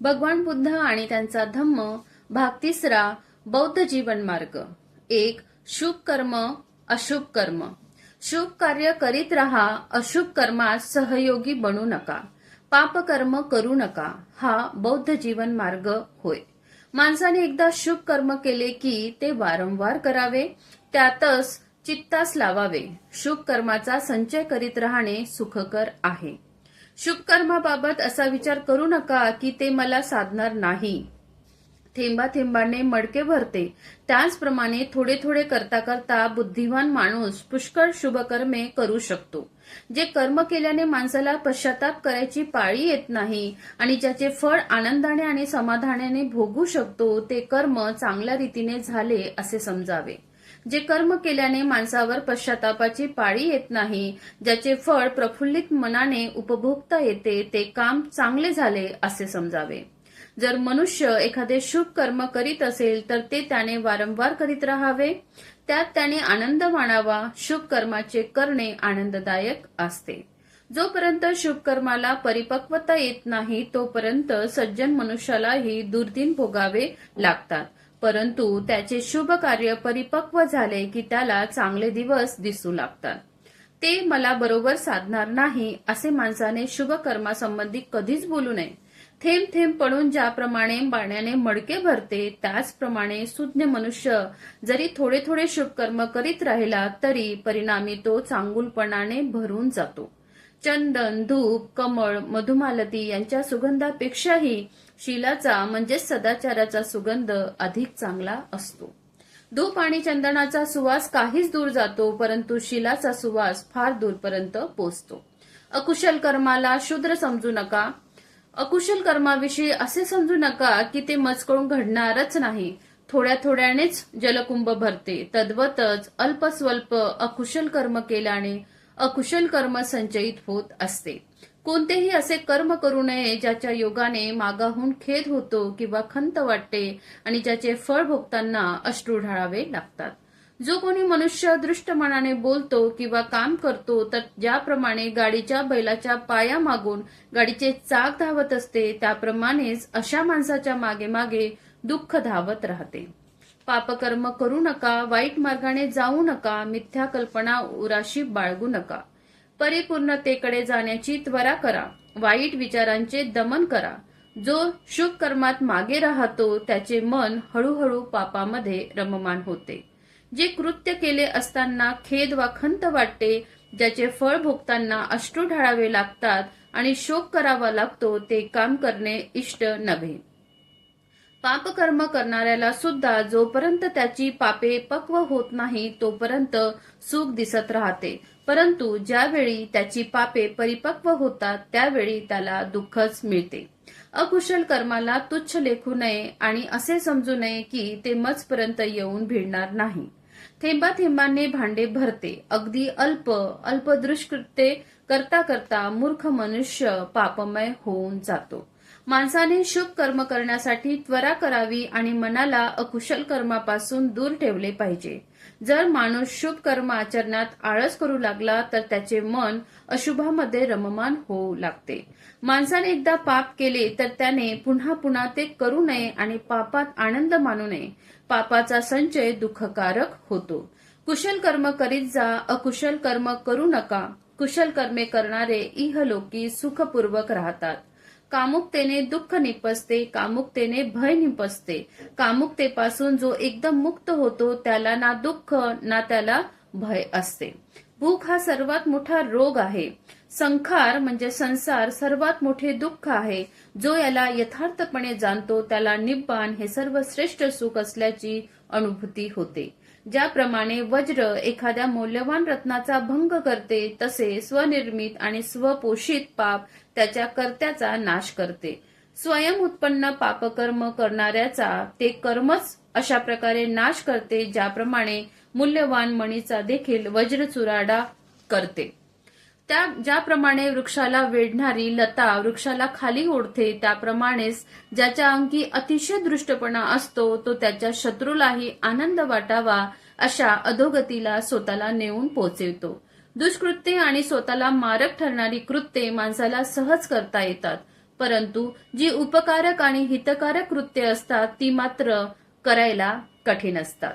भगवान बुद्ध आणि त्यांचा धम्म भाग तिसरा बौद्ध जीवन मार्ग. एक शुभ कर्म अशुभ कर्म. शुभ कार्य करीत राहा अशुभ कर्मात सहयोगी बनू नका. पाप कर्म करू नका. हा बौद्ध जीवन मार्ग होय. माणसाने एकदा शुभ कर्म केले की ते वारंवार करावे त्यातच चित्तास लावावे. शुभ कर्माचा संचय करीत राहणे सुखकर आहे. शुभकर्माबाबत असा विचार करू नका की ते मला साधणार नाही. थेंबा थेंबाने मडके भरते. त्याचप्रमाणे थोडे थोडे करता करता बुद्धिवान माणूस पुष्कळ शुभकर्मे करू शकतो. जे कर्म केल्याने माणसाला पश्चाताप करायची पाळी येत नाही आणि ज्याचे फळ आनंदाने आणि समाधानाने भोगू शकतो ते कर्म चांगल्या रीतीने झाले असे समजावे. जे कर्म केल्याने माणसावर पश्चातापाची पाळी येत नाही ज्याचे फळ प्रफुल्लित मनाने उपभोगता येते ते काम चांगले झाले असे समजावे. जर मनुष्य एखादे शुभ कर्म करीत असेल तर ते त्याने वारंवार करीत राहावे. त्यात त्याने आनंद मानावा शुभ कर्माचे करणे आनंददायक असते. जोपर्यंत शुभ कर्माला परिपक्वता येत नाही तोपर्यंत सज्जन मनुष्यालाही दुर्दिन भोगावे लागतात. परंतु त्याचे शुभ कार्य परिपक्व झाले की त्याला चांगले दिवस दिसू लागतात. ते मला बरोबर साधणार नाही असे माणसाने शुभ कर्मासंबंधी कधीच बोलू नये. थेंब थेंब पडून ज्याप्रमाणे पाण्याने मडके भरते त्याचप्रमाणे सुज्ञ मनुष्य जरी थोडे थोडे शुभकर्म करीत राहिला तरी परिणामी तो चांगुलपणाने भरून जातो. चंदन धूप कमळ मधुमालती यांच्या सुगंधापेक्षाही शिलाचा म्हणजे सदाचाराचा सुगंध अधिक चांगला असतो. धूप आणि चंदनाचा सुवास काहीच दूर जातो परंतु शिलाचा सुवास फार दूरपर्यंत पोचतो. अकुशल कर्माला शूद्र समजू नका. अकुशल कर्माविषयी असे समजू नका की ते मजकळून घडणारच नाही. थोड्या थोड्यानेच जलकुंभ भरते. तद्वतच अल्पस्वल्प अकुशल कर्म केल्याने अकुशल कर्म संचयित होत असते. कोणतेही असे कर्म करू नये ज्याच्या योगाने मागाहून खेद होतो किंवा खंत वाटते आणि ज्याचे फळ भोगताना अश्रू ढाळावे लागतात. जो कोणी मनुष्य दृष्ट मनाने बोलतो किंवा काम करतो तर ज्याप्रमाणे गाडीच्या बैलाच्या पाया मागून गाडीचे चाक धावत असते त्याप्रमाणेच अशा माणसाच्या मागे मागे दुःख धावत राहते. पापकर्म करू नका वाईट मार्गाने जाऊ नका मिथ्या कल्पना उराशी बाळगू नका. परिपूर्णतेकडे जाण्याची त्वरा करा वाईट विचारांचे दमन करा. जो शुभ कर्मात मागे राहतो त्याचे मन हळूहळू पापामध्ये रममान होते. जे कृत्य केले असताना खेद वा खंत वाटते ज्याचे फळ भोगताना अश्रू ढाळावे लागतात आणि शोक करावा लागतो ते काम करणे इष्ट नव्हे. पापकर्म करणाऱ्याला सुद्धा जोपर्यंत त्याची पापे पक्व होत नाही तोपर्यंत सुख दिसत राहते. परंतु ज्यावेळी त्याची पापे परिपक्व होतात त्यावेळी त्याला दुःखच मिळते. अकुशल कर्माला तुच्छ लेखू नये आणि असे समजू नये की ते मजपर्यंत येऊन भिडणार नाही. थेंबा थेंबाने भांडे भरते. अगदी अल्प अल्पदृष्कृत्ये करता करता मूर्ख मनुष्य पापमय होऊन जातो. माणसाने शुभ कर्म करण्यासाठी त्वरा करावी आणि मनाला अकुशल कर्मापासून दूर ठेवले पाहिजे. जर माणूस शुभ कर्म आचरणात आळस करू लागला तर त्याचे मन अशुभामध्ये रममान होऊ लागते. माणसाने एकदा पाप केले तर त्याने पुन्हा पुन्हा ते करू नये आणि पापात आनंद मानू नये. पापाचा संचय दुःखकारक होतो. कुशल कर्म करीत जा अकुशल कर्म करू नका. कुशल कर्मे करणारे इहलोकी सुखपूर्वक राहतात. कामुकतेने दुःख निपसते कामुकतेने भय निपसते कामुकतेपासून जो एकदम मुक्त होतो त्याला ना दुःख ना त्याला भय असते. भूक हा सर्वात मोठा रोग आहे. संखार म्हणजे संसार सर्वात मोठे दुःख आहे. जो याला यथार्थपणे जाणतो त्याला निब्बाण हे सर्वश्रेष्ठ सुख असल्याची अनुभूती होते. ज्याप्रमाणे वज्र एखाद्या मौल्यवान रत्नाचा भंग करते तसे स्वनिर्मित आणि स्वपोषित पाप त्याच्या कर्त्याचा नाश करते. स्वयं उत्पन्न पापकर्म करणाऱ्याचा ते कर्मच अशा प्रकारे नाश करते ज्याप्रमाणे मूल्यवान मणीचा देखील वज्र चुराडा करते. त्या ज्याप्रमाणे वृक्षाला वेढणारी लता वृक्षाला खाली ओढते त्याप्रमाणेच ज्याच्या अंगी अतिशय दृष्टपणा असतो तो त्याच्या शत्रूलाही आनंद वाटावा अशा अधोगतीला स्वतःला नेऊन पोचवतो. दुष्कृत्ये आणि स्वतःला मारक ठरणारी कृत्ये माणसाला सहज करता येतात. परंतु जी उपकारक आणि हितकारक कृत्य असतात ती मात्र करायला कठीण असतात.